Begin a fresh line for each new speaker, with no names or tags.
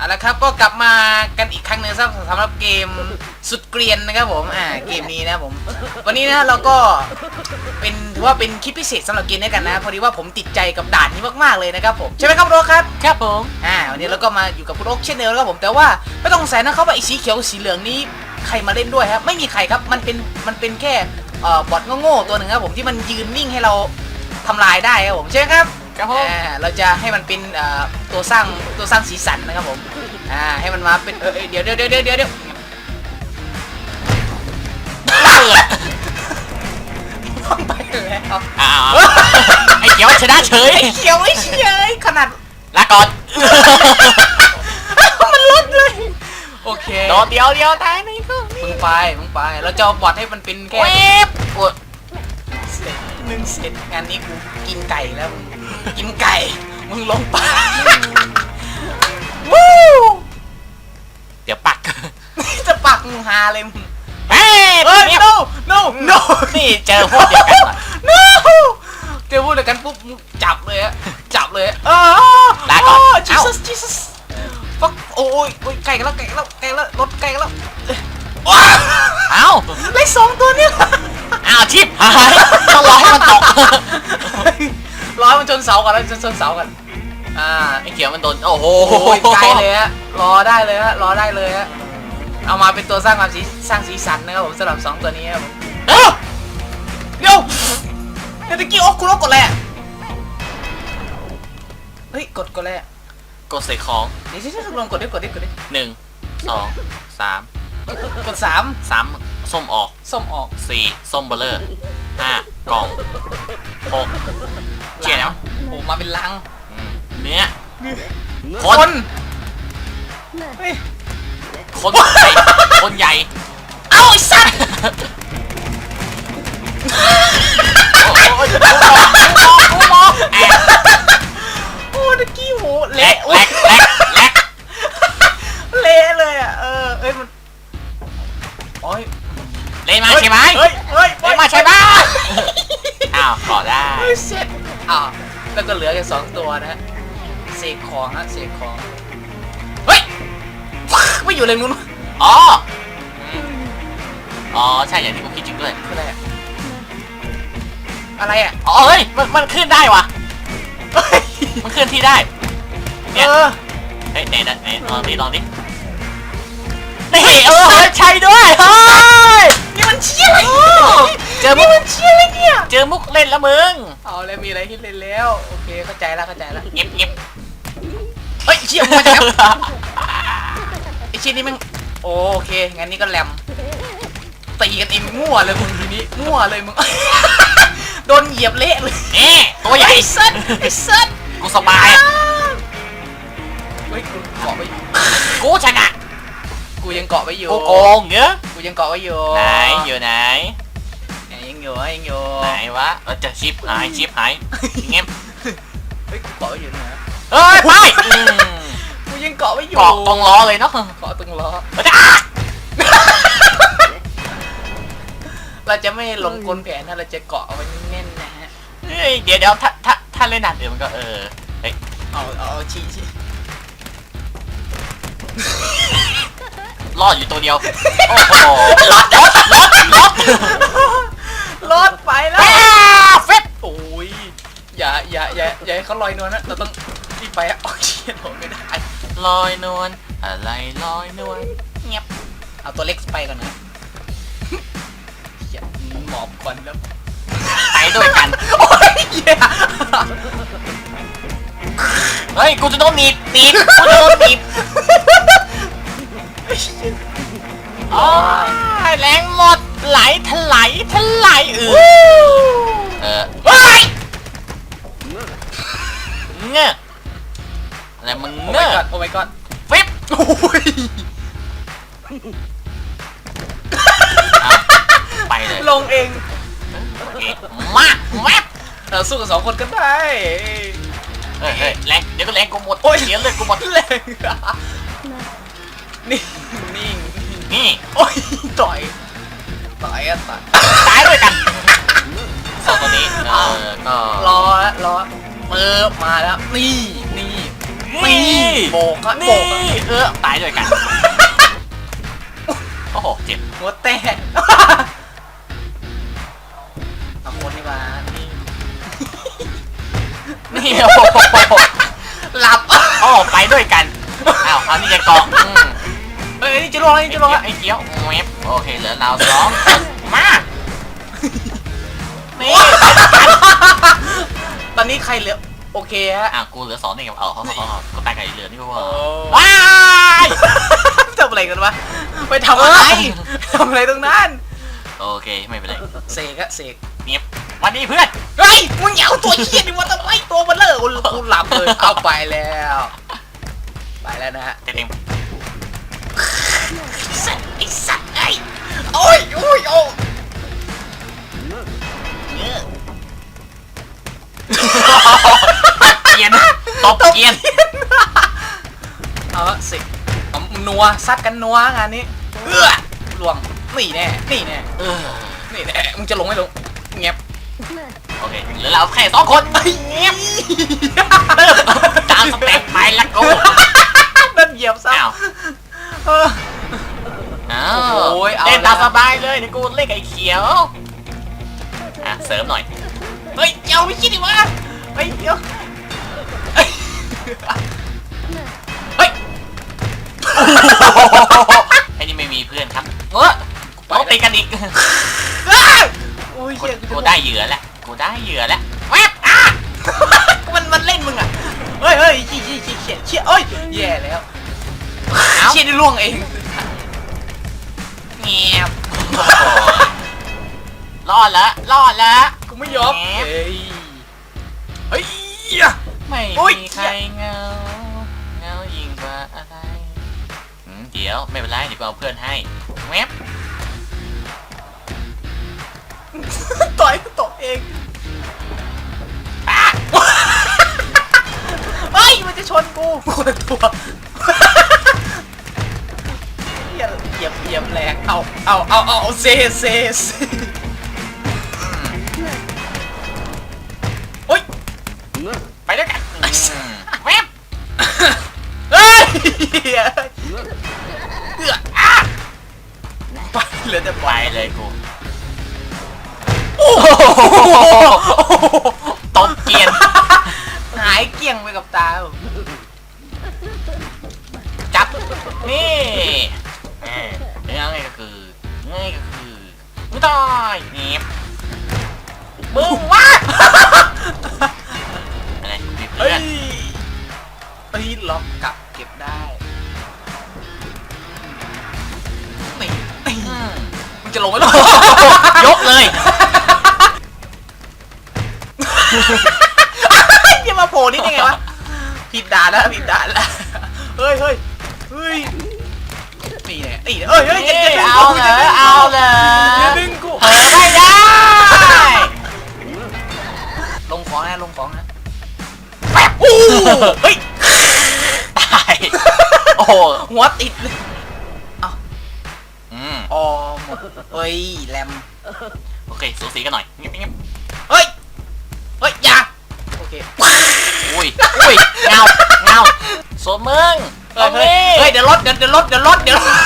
เอาละครับก็กลับมากันอีกครั้งหนึงสำหรับสำหรับเกมสุดเกรียนนะครับผมอ่าเกมนี้นะครับผม วันนี้นะเราก็เป็นถือว่าเป็นคลิปพิเศษสำหรับเกมนี้กันนะพอดีว่าผมติดใจกับด่านนี้มากๆเลยนะครับผมใช่ไหมครับโรคครับ
ครับผม
อ่าวันนี้เราก็มาอยู่กับคุณโอ๊คเช่นเดิมแล้วครับผมแต่ว่าไม่ต้องสงสัยนะครับว่าไอ้สีเขียวสีเหลืองนี้ใครมาเล่นด้วยครับไม่มีใครครับมันเป็นมันเป็นแค่เอ่อบอทโง่ๆตัวหนึ่งครับผมที่มันยืนนิ่งให้เราทำลายได้ครับผมใช่ไหมครับ
ครับผม
อ่าเราจะให้มันเป็นเอ่อตัวสร้างตัวสร้างสีสันนะครับผมอ่าให้มันมาเป็นเออเออเดี๋ยวเดี๋ยวเดี๋ยวเดี๋ยวเดี๋ยวเดี๋ยวต้องไปแล้ว
อ้าวไอ้เขียวชนะเฉย
ไอ้เขียวไอ้เฉียขนาด
ลาก่อน
มันลดเลย โอเค
โดดเดียวเดียวตายในก็
มึงไปมึงไปเราจะเอาบอทให้มันเป็นแค่
เวฟโอ้ย
เสร็จหนึ่งเสร็จงานนี้กูกินไก่แล้วมึง กินไก่ มึงลงไปวู้
เดี๋ยวปัก
จะปักมึงฮาเลยมึง
เฮ้ย
เฮ้ย
เงียบ
no no no
นี่เจอพวกเดียวกันว่ะ
no เจอพูดเดียวกันปุ๊บมึงจับเลยอะจับเลยอะเออ
ลาก่อน
โเอ้า Jesus Jesus ฟักโอ้ยโอ้ยไก่กันแล้วไก่กันแล้วไก่กันแล้วรถไก่กันแล้วว้าว
เอ้า
ไล่สองตัวเนี่ย
อ้าวชิปหายต้องรอให้มันตก
ร้อยมันชนเสาก่อนแล้วชนชนเสาก่อนอ่า
ไอ้เขียวมันโดนโอ้โห
โอ้ยไกลเลยฮะรอได้เลยฮะรอได้เลยฮะเอามาเป็นตัวสร้างความสีสร้างสีสันนะครับผมสำหรับสองตัวนี้ครับผม
เอ้า
เดี๋ยวเดี๋ยวตะกี้โอ๊คคุณโอ๊คกดอะไรอะเฮ้ยกดกดอะไรอะ
กดใส่ของ
เดี๋ยวฉันลองกดดิกดดิกดดิ
หนึ่งสองสาม
กดสาม
สามส้มออก
ส้มออก
สี่ส้มเบลเลอร์ ห้ากล่องหกเจ็ดแล้ว
โอ้มาเป็นลัง
เนื้อ
ค
น
เฮ้ย
คนใหญ่คนใหญ่
เอาไอ้สัตว์
โอ้ยกูมองกูมองกูมองแอะ
โอ้ตะกี้โห
แล
เละ
กแล แล้ว
ก็เหลือแค่สองตัวนะฮะเสกของฮะเสกของ เฮ้ยไม่อยู่เลยนู้น
อ๋ออืมอ๋อใช่อย่างที่กูคิดจริงด้วย
คืออะไรอะอะไรอะ
อ๋อเฮ้ยมันมันขึ้นได้วะ
เฮ้ย
มันขึ้นที่ได้เนี่ย
เออ
เฮ้ยไหนนะไหนลองดิลองดินี่เออเฮ้ยใช่ด้วยเฮ้ย
นี่มันเชี่ยอะไร
เจอมุ
นี่
ก
มันเชี่ยอะไรเนี่ย
เจอมุกเล่นแล้วมึง
เอาแล้วมีอะไรที่เล่นแล้ว โอเคเข้าใจแล้วเข้าใจแล้ว
เงียบเงียบ
เฮ้ยเชี่ยมาจากไหนไอชิ้นนี้มันโอเคงั้นนี่ก็แรมตีกันเองมั่วเลยมึงทีนี้มั่วเลยมึงโดนเหยียบเละเลย
นี่ตัวใหญ่
ไอ้สัตว์ไอ้สัตว์
กูสบายอะ
เฮ้ยกูเกาะไว้อยู่
กูชนะ
กูยังเกาะไว้อยู่
กูโกงเนอะ
กูยังเกาะไว้อยู่
ไหนอยู่ไหน
ไหนยังอยู่ยังอยู่
ไหนวะเออจะชิปหายชิปหายเงียบ
เฮ้ยกูเกาะไว้อยู่นะ
เฮ้ยไปอืม
กูยังเกาะไว้อยู่
เกาะตรงล้อเลยเนาะ
เกาะตรงล้อ
เราจะอะ
เราจะไม่ลงกลแผนถ้าเราจะเกาะเอาไว้แน่นๆนะฮะ
เฮ้ยเดี๋ยวเดี๋ยวถ้าถ้าถ้าเล่นด่านอื่นมันก็เออเฮ้ย
เอาเอาเอาชี้ชี้
รอดอยู่ตัวเดียว โอ้โหรอดรอดรอดรอด
รอดไปแล้ว
อ้าวเฟส
โอ้ยอย่า อย่าอย่าอย่าให้เขาลอยนวลนะเราต้องรีบไปอะโอ้ยเชี่ยโดนไม่ได้
ลอยนวลอะไรลอยนวล
เงียบเอาตัวเล็กไปก่อนนะเหี้ยหมอบก่อนแล้ว
ไปด้วยกัน
โอ้ยเหี้ย
เฮ้ยกูจะโดนหนีบหนีบกูจะโดนหนีบอ๋อแรงหมดไหลถลายถลายเออเออ เฮ้ยเงี้ยอะไรมึง
โอ้
เงี้
my
ย
god โอ้ my god
ฟิป
โอ้ย
เอาไปเลย
ลงเอง
โอเคมาแมป
เราสู้กับสองคนก็ได้
เฮ้ยเฮ้ยแรงเดี๋ยวก็แรงกูหมด
โอ้ย
เสียเลยกูหมด
แรงอะนี่นิ่ง
นี่
โอ้ยต่อยต่อยอะต่อย
ตายด้วยกันสองตัวนี้เออก็
รอแล้วรอ มือมาแล้วนี่นี่
นี่
โบกอะโบ
นี่
กอะ
เออตายด้วยกัน โอ้โหเจ็บ
หัวแตกเอาคนดีกว่านี่
นี่โอ้โห
หลับ
โอ้ไปด้วยกันอ้าวคราวนี้จะเกาะอืม
เอ้ยนี่จะลงแล้ว
ไอ้
นี่จะ
เกี้
ล
ย
ง
ว
แล้ว
ไอ้เกี้ยวเว็บโอเคเหลือเราสองมานี่
ต อนนี้ใครเหลือโอเคฮะ
อะกูเหลือสองนี่กับเอาเขาเขาก็ตายกับไอ้เหลือนี่ว่า
โอ้
ว้าย
ทำอะไรกันวะไปทำอะไรทำอะไรตรงนั้น
โอเคไม่เป็นไร
เสกอะเสก
เนียบวันนี้เพื่อน
เฮ้ยมึงอย่าเอาตัวเชี่ยดิวะทำไมตัวมันเลอะกูกูหลับเลยเอาไปแล้ว ไปแล้วนะฮะ
เต็ม
สัตว์ไอ้สัตว์
นั
วซัดกันนัวงานนี้เอื้อลวงนี่แน่นี่แน่
เออ
นี่แน่มึงจะลงไม่ลงเงียบ
โอเคเหลือเราแค่สองคนเงียบเริ่มตามสเต็ปไปละกู
นั่นเหยียบซะ
อ้าว
เออ
อ้าว
โอ้ยเอา
เล่นตาม
แล้ว
สบายเลยเดี๋ยวกูเล่นกับไอ้เขียวอะเสริมหน่อย
เฮ้ยเจ้าไม่คิดดิวะเฮ้ยเดี๋ยวเฮ้ยเฮ้ย
ไอ้นี่ไม่มีเพื่อนครับเออต้องตีกันอีก
อ้าวโอ้ย
กู
เหี้ย
กูได้เหยื่อแล้วกูได้เหยื่อแล้วแวบอะ
มันมันเล่นมึงอะเฮ้ยเฮ้ยเชี่ยเชี่ยเชี่ยเชี่ยเชี่ยเอ้ยแย่แล้ว
เอา
เชี่ยได้ล่วงเองเงียบ
โอ้โหรอดแล้วรอดแล้ว
กูไม่ยอม
แหม
เฮ้ยเฮ้ย
ไม่
โอ๊ย
มีใครเหงาเหงายิ่งกว่าอะไรอืมเดี๋ยวไม่เป็นไรเดี๋ยวกูเอาเพื่อนให้แวบ
ต่อยตกเอง
อะ
เฮ้ยมันจะชนกูคนละตัวเหยียบเหยียบเหยียบแรงเอาเอาเอาเอาเอาเซเซเซโอ้ย
ไปด้วยกันอืมแวบ
เฮ้ยเอืออะไป เหลือแต่
ไป
ไป
เลยกู
โอ้โห
ตบเกรียน
หายเกลี้ยงไปกับตา
จับ นี่เออเรื่องไงก็คือไงก็คือไม่ตายเงียบมึงวะอะไรกูมี
เฮ้
เพื่
ย
อน
เฮ้ยล็อกกลับ งจะลงไหมล่ะ
ยกเลย
อย่ามาโผล่นี่ได้ไงวะ ผิดด่านแล้วผิดด่านแล้ว เฮ้ยเฮ้ยเฮ้ยนี่แน่นี่แน่เอ้ยเฮ้ยอย่าอย่าดึง
เอา
กู
เล
อย่ายดึง
เอา
กู
เลย
อย่าดึงกู
เออไม่ได้
ลงของนะลงของนะแป๊บอู้เฮ้ย
ตายโอ้โห
หัวติดเลย
อืม
อ๋อหมด เฮ้ยแรม
โอเคสูสีกันหน่อยเงียบเงียบ
เฮ้ย เฮ้ย อย่า โอเค
อุ้ยอุ้ยเงาเงาโซมึงต
เฮ้
ร
ย
ง
เฮ้ย
นี้
เฮ้ยเดี๋ยวรถเดี๋ยวเดี๋ยวรถเดี๋ยวรถเดี๋ยวรถ